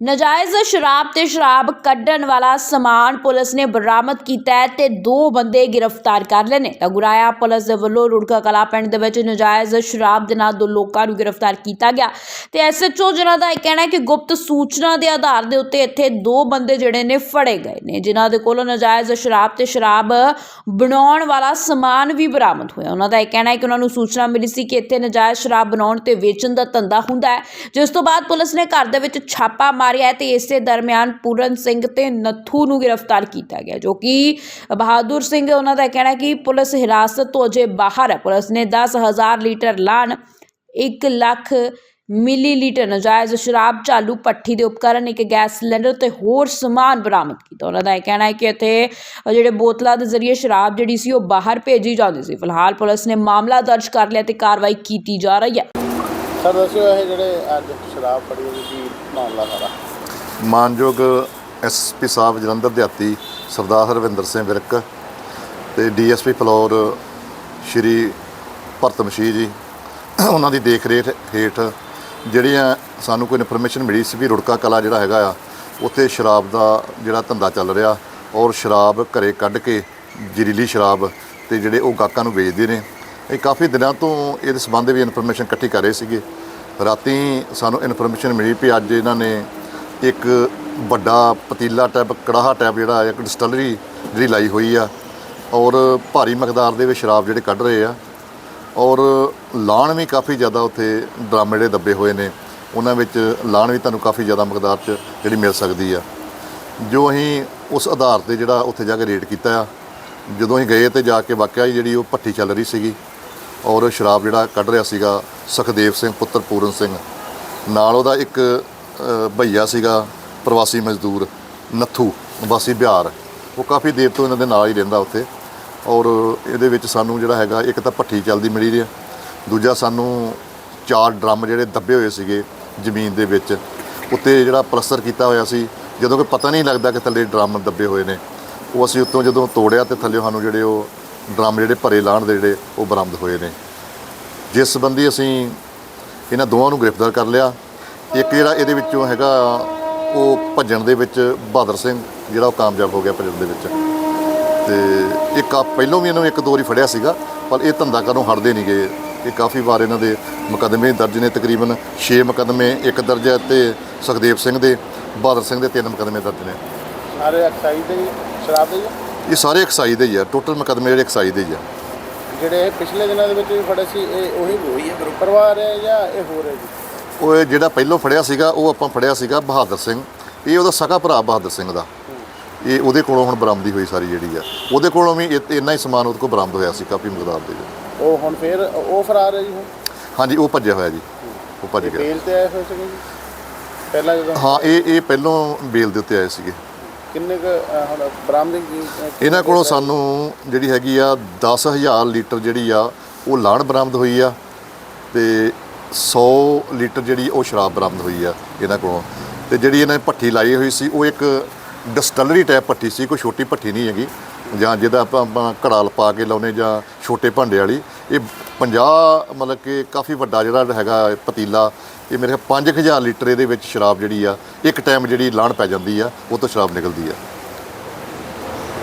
ਨਜਾਇਜ਼ ਸ਼ਰਾਬ ਤੇ ਸ਼ਰਾਬ ਕੱਢਣ ਵਾਲਾ ਸਮਾਨ ਪੁਲਿਸ ਨੇ ਬਰਾਮਦ ਕੀਤਾ ਹੈ ਤੇ ਦੋ ਬੰਦੇ ਗ੍ਰਿਫਤਾਰ ਕਰ ਲਏ ਨੇ। ਤਾਂ ਪੁਲਿਸ ਦੇ ਵੱਲੋਂ ਰੁੜਕਾ ਕਲਾ ਪਿੰਡ ਦੇ ਵਿੱਚ ਨਜਾਇਜ਼ ਸ਼ਰਾਬ ਦੇ ਨਾਲ ਦੋ ਲੋਕਾਂ ਨੂੰ ਗ੍ਰਿਫਤਾਰ ਕੀਤਾ ਗਿਆ। ਤੇ ਐਸਐਚਓ ਜਿਨ੍ਹਾਂ ਦਾ ਇਹ ਕਹਿਣਾ ਹੈ ਕਿ ਗੁਪਤ ਸੂਚਨਾ ਦੇ ਆਧਾਰ ਦੇ ਉੱਤੇ ਇੱਥੇ ਦੋ ਬੰਦੇ ਜਿਹੜੇ ਨੇ ਫੜੇ ਗਏ ਨੇ। ਜਿਨ੍ਹਾਂ ਦੇ ਕੋਲੋਂ ਨਜਾਇਜ਼ ਸ਼ਰਾਬ ਤੇ ਸ਼ਰਾਬ ਬਣਾਉਣ ਵਾਲਾ ਸਮਾਨ ਵੀ ਬਰਾਮਦ ਹੋਇਆ। ਉਹਨਾਂ ਦਾ ਇਹ ਕਹਿਣਾ ਹੈ ਕਿ ਉਹਨਾਂ ਨੂੰ ਸੂਚਨਾ ਮਿਲੀ ਸੀ ਕਿ ਇੱਥੇ ਨਜਾਇਜ਼ ਸ਼ਰਾਬ ਬਣਾਉਣ ਤੇ ਵੇਚਣ ਦਾ ਧੰਦਾ ਹੁੰਦਾ ਹੈ। ਜਿਸ ਤੋਂ ਬਾਅਦ ਪੁਲਿਸ ਨੇ ਘਰ ਦੇ ਵਿੱਚ ਛਾਪਾ ਰਿਹਾ ਹੈ ਤੇ ਇਸੇ ਦਰਮਿਆਨ ਪੂਰਨ ਸਿੰਘ ਤੇ ਨੱਥੂ ਨੂੰ ਗ੍ਰਿਫਤਾਰ ਕੀਤਾ ਗਿਆ, ਜੋ ਕਿ ਬਹਾਦਰ ਸਿੰਘ ਉਹਨਾਂ ਦਾ ਕਹਿਣਾ ਕਿ ਪੁਲਿਸ ਹਿਰਾਸਤ ਤੋਂ ਅਜੇ ਬਾਹਰ ਹੈ। ਪੁਲਿਸ ਨੇ 10000 ਲੀਟਰ ਲਾਣ 1 ਲੱਖ ਮਿਲੀਲੀਟਰ ਨਜਾਇਜ਼ ਸ਼ਰਾਬ ਚਾਲੂ ਪੱਠੀ ਦੇ ਉਪਕਰਨ, ਇੱਕ ਗੈਸ ਸਿਲੰਡਰ ਤੇ ਹੋਰ ਸਮਾਨ ਬਰਾਮਦ ਕੀਤਾ। ਉਹਨਾਂ ਦਾ ਇਹ ਕਹਿਣਾ ਹੈ ਕਿ ਇੱਥੇ ਜਿਹੜੇ ਬੋਤਲਾਂ ਦੇ ਜ਼ਰੀਏ ਸ਼ਰਾਬ ਜਿਹੜੀ ਸੀ ਉਹ ਬਾਹਰ ਭੇਜੀ ਜਾਂਦੀ ਸੀ। ਫਿਲਹਾਲ ਪੁਲਿਸ ਨੇ ਮਾਮਲਾ ਦਰਜ ਕਰ ਲਿਆ ਤੇ ਕਾਰਵਾਈ ਕੀਤੀ ਜਾ ਰਹੀ ਹੈ। ਸਰ, ਦੱਸਿਓ ਇਹ ਜਿਹੜੇ ਅੱਜ ਸ਼ਰਾਬ ਫੜੀ ਉਹਦੀ ਕੀ ਮਾਮਲਾ ਸਾਰਾ। ਮਾਨਯੋਗ ਐਸਪੀ ਸਾਹਿਬ ਜਲੰਧਰ ਦਿਹਾਤੀ ਸਰਦਾਰ ਹਰਵਿੰਦਰ ਸਿੰਘ ਵਿਰਕ ਤੇ ਡੀਐਸਪੀ ਫਲੋਰ ਸ਼੍ਰੀ ਭਰਤ ਮਸੀਹ ਜੀ, ਉਹਨਾਂ ਦੀ ਦੇਖ ਰੇਖ ਹੇਠ ਜਿਹੜੀਆਂ ਸਾਨੂੰ ਕੋਈ ਇਨਫੋਰਮੇਸ਼ਨ ਮਿਲੀ ਸੀ ਵੀ ਰੁੜਕਾ ਕਲਾ ਜਿਹੜਾ ਹੈਗਾ ਆ, ਉੱਥੇ ਸ਼ਰਾਬ ਦਾ ਜਿਹੜਾ ਧੰਦਾ ਚੱਲ ਰਿਹਾ ਔਰ ਸ਼ਰਾਬ ਘਰੇ ਕੱਢ ਕੇ ਜ਼ਹਿਰੀਲੀ ਸ਼ਰਾਬ ਤੇ ਜਿਹੜੇ ਉਹ ਗਾਹਕਾਂ ਨੂੰ ਵੇਚਦੇ ਨੇ। ਇਹ ਕਾਫੀ ਦਿਨਾਂ ਤੋਂ ਇਹਦੇ ਸੰਬੰਧ ਵਿੱਚ ਇਨਫੋਰਮੇਸ਼ਨ ਇਕੱਠੀ ਕਰ ਰਹੇ ਸੀਗੇ। ਰਾਤੀ ਸਾਨੂੰ ਇਨਫੋਰਮੇਸ਼ਨ ਮਿਲੀ ਵੀ ਅੱਜ ਇਹਨਾਂ ਨੇ ਇੱਕ ਵੱਡਾ ਪਤੀਲਾ ਟੈਪ ਕੜਾਹਾ ਟੈਪ ਜਿਹੜਾ ਇੱਕ ਡਿਸਟਲਰੀ ਜਿਹੜੀ ਲਾਈ ਹੋਈ ਆ। ਔਰ ਭਾਰੀ ਮਕਦਾਰ ਦੇ ਵਿੱਚ ਸ਼ਰਾਬ ਜਿਹੜੇ ਕੱਢ ਰਹੇ ਆ। ਔਰ ਲਾਣ ਵੀ ਕਾਫੀ ਜ਼ਿਆਦਾ ਉੱਥੇ ਡਰਮ ਜਿਹੜੇ ਦੱਬੇ ਹੋਏ ਨੇ। ਉਹਨਾਂ ਵਿੱਚ ਲਾਣ ਵੀ ਤੁਹਾਨੂੰ ਕਾਫੀ ਜ਼ਿਆਦਾ ਮਕਦਾਰ 'ਚ ਜਿਹੜੀ ਮਿਲ ਸਕਦੀ ਆ। ਜੋ ਅਸੀਂ ਉਸ ਆਧਾਰ ਤੇ ਜਿਹੜਾ ਉੱਥੇ ਜਾ ਕੇ ਰੇਟ ਕੀਤਾ ਆ, ਜਦੋਂ ਅਸੀਂ ਗਏ ਤੇ ਜਾ ਕੇ ਵਾਕਿਆ ਹੀ ਜਿਹੜੀ ਉਹ ਭੱਠੀ ਚੱਲ ਰਹੀ ਸੀਗੀ। ਔਰ ਸ਼ਰਾਬ ਜਿਹੜਾ ਕੱਢ ਰਿਹਾ ਸੀਗਾ ਸੁਖਦੇਵ ਸਿੰਘ ਪੁੱਤਰ ਪੂਰਨ ਸਿੰਘ। ਨਾਲ ਉਹਦਾ ਇੱਕ ਅ, ਭਈਆ ਸੀਗਾ ਪ੍ਰਵਾਸੀ ਮਜ਼ਦੂਰ ਨੱਥੂ ਵਾਸੀ ਬਿਹਾਰ। ਉਹ ਕਾਫੀ ਦੇਰ ਤੋਂ ਇਹਨਾਂ ਦੇ ਨਾਲ ਹੀ ਰਹਿੰਦਾ ਉੱਥੇ। ਔਰ ਇਹਦੇ ਵਿੱਚ ਸਾਨੂੰ ਜਿਹੜਾ ਹੈਗਾ ਇੱਕ ਤਾਂ ਭੱਠੀ ਚੱਲਦੀ ਮਿਲੀ ਰਹੀ ਦੂਜਾ ਸਾਨੂੰ ਚਾਰ ਡਰਮ ਜਿਹੜੇ ਦੱਬੇ ਹੋਏ ਸੀਗੇ ਜ਼ਮੀਨ ਦੇ ਵਿੱਚ। ਉੱਤੇ ਜਿਹੜਾ ਪਲਸਤਰ ਕੀਤਾ ਹੋਇਆ ਸੀ ਜਦੋਂ ਕਿ ਪਤਾ ਨਹੀਂ ਲੱਗਦਾ ਕਿ ਥੱਲੇ ਡਰਮ ਦੱਬੇ ਹੋਏ ਨੇ। ਉਹ ਅਸੀਂ ਉੱਤੋਂ ਜਦੋਂ ਤੋੜਿਆ ਤੇ ਥੱਲੇ ਸਾਨੂੰ ਜਿਹੜੇ ਉਹ ਡਰਮ ਜਿਹੜੇ ਭਰੇ ਲਾਣ ਦੇ ਜਿਹੜੇ ਉਹ ਬਰਾਮਦ ਹੋਏ ਨੇ। ਜਿਸ ਸੰਬੰਧੀ ਅਸੀਂ ਇਹਨਾਂ ਦੋਵਾਂ ਨੂੰ ਗ੍ਰਿਫਤਾਰ ਕਰ ਲਿਆ। ਇੱਕ ਜਿਹੜਾ ਇਹਦੇ ਵਿੱਚੋਂ ਹੈਗਾ, ਉਹ ਭੱਜਣ ਦੇ ਵਿੱਚ ਬਹਾਦਰ ਸਿੰਘ, ਜਿਹੜਾ ਉਹ ਕਾਮਯਾਬ ਹੋ ਗਿਆ ਭੱਜਣ ਦੇ ਵਿੱਚ। ਤੇ ਇੱਕ ਆ, ਪਹਿਲੋਂ ਵੀ ਇਹਨੂੰ ਇੱਕ ਦੋ ਵਾਰੀ ਫੜਿਆ ਸੀਗਾ, ਪਰ ਇਹ ਧੰਦਾ ਕਰਨੋਂ ਹਟਦੇ ਨਹੀਂ ਗਏ। ਇਹ ਕਾਫੀ ਵਾਰ ਇਹਨਾਂ ਦੇ ਮੁਕੱਦਮੇ ਦਰਜ ਨੇ, ਤਕਰੀਬਨ 6 ਮੁਕੱਦਮੇ, ਇੱਕ ਦਰਜ ਹੈ ਤੇ ਸੁਖਦੇਵ ਸਿੰਘ ਦੇ, ਬਹਾਦਰ ਸਿੰਘ ਦੇ ਤਿੰਨ ਮੁਕੱਦਮੇ ਦਰਜ ਨੇ। ਸਾਰੇ ਐਕਸਾਈਜ਼ ਦੇ ਸ਼ਰਾਬ ਦੇ ਇਹ ਸਾਰੇ ਐਕਸਾਈਜ਼ ਦੇ ਹੀ ਆ ਟੋਟਲ ਮੁਕੱਦਮੇ ਜਿਹੜੇ ਐਕਸਾਈਜ਼ ਦੇ ਹੀ ਆ। ਜਿਹੜੇ ਇਹ ਪਿਛਲੇ ਦਿਨਾਂ ਦੇ ਵਿੱਚ ਵੀ ਫੜੇ ਸੀ ਇਹ ਉਹੀ ਉਹੀ ਹੈ ਪਰਿਵਾਰ ਹੈ ਜਾਂ ਇਹ ਹੋਰ ਹੈ ਜੀ? ਉਹ ਇਹ ਜਿਹੜਾ ਪਹਿਲੋਂ ਫੜਿਆ ਸੀਗਾ ਉਹ ਆਪਾਂ ਫੜਿਆ ਸੀਗਾ ਬਹਾਦਰ ਸਿੰਘ। ਇਹ ਉਹਦਾ ਸਗਾ ਭਰਾ ਬਹਾਦਰ ਸਿੰਘ ਦਾ। ਇਹ ਉਹਦੇ ਕੋਲੋਂ ਹੁਣ ਬਰਾਮਦੀ ਹੋਈ ਸਾਰੀ ਜਿਹੜੀ ਆ। ਉਹਦੇ ਕੋਲੋਂ ਵੀ ਇਹ- ਇੰਨਾ ਹੀ ਸਮਾਨ ਉਹਦੇ ਕੋਲ ਬਰਾਮਦ ਹੋਇਆ ਸੀ ਕਾਫੀ ਮਿਕਦਾਰ ਦੇ ਵਿੱਚ। ਉਹ ਹੁਣ ਫੇਰ ਉਹ ਫਰਾਰ ਹੈ ਜੀ ਹੁਣ? ਹਾਂਜੀ ਉਹ ਭੱਜਿਆ ਹੋਇਆ ਜੀ। ਉਹ ਭੱਜ ਗਿਆ। ਬੇਲ ਤੇ ਆਏ ਹੋਏ ਸੀਗੇ ਜੀ? ਪਹਿਲਾਂ ਜਦੋਂ ਹਾਂ ਇਹ ਇਹ ਪਹਿਲੋਂ ਬੇਲ ਦੇ ਉੱਤੇ ਆਏ ਸੀਗੇ। ਕਿੰਨੇ ਕੁ ਹੁਣ ਬਰਾਮਦਗੀ ਕੀ ਇਹਨਾਂ ਕੋਲੋਂ ਸਾਨੂੰ ਜਿਹੜੀ ਹੈਗੀ ਆ 10000 ਲੀਟਰ ਜਿਹੜੀ ਆ ਉਹ ਲਾਣ ਬਰਾਮਦ ਹੋਈ ਆ ਤੇ 100 ਲੀਟਰ ਜਿਹੜੀ ਉਹ ਸ਼ਰਾਬ ਬਰਾਮਦ ਹੋਈ ਆ ਇਹਨਾਂ ਕੋਲੋਂ। ਤੇ ਜਿਹੜੀ ਇਹਨਾਂ ਨੇ ਭੱਠੀ ਲਾਈ ਹੋਈ ਸੀ ਉਹ ਇੱਕ ਡਿਸਟਲਰੀ ਟਾਈਪ ਭੱਠੀ ਸੀ ਕੋਈ ਛੋਟੀ ਭੱਠੀ ਨਹੀਂ ਹੈਗੀ। ਜਾਂ ਜਿਹਦਾ ਆਪਾਂ ਆਪਾਂ ਘੜਾ ਲਪਾ ਕੇ ਲਾਉਨੇ ਜਾਂ ਛੋਟੇ ਭਾਂਡੇ ਵਾਲੀ। ਇਹ 50 ਮਤਲਬ ਕਿ ਕਾਫੀ ਵੱਡਾ ਜਿਹੜਾ ਹੈਗਾ ਪਤੀਲਾ, ਇਹ ਮੇਰੇ ਖਿਆਲ 5000 ਲੀਟਰ ਇਹਦੇ ਵਿੱਚ ਸ਼ਰਾਬ ਜਿਹੜੀ ਆ, ਇੱਕ ਟਾਈਮ ਜਿਹੜੀ ਲਾਣ ਪੈ ਜਾਂਦੀ ਆ, ਉਹ ਤੋਂ ਸ਼ਰਾਬ ਨਿਕਲਦੀ ਆ।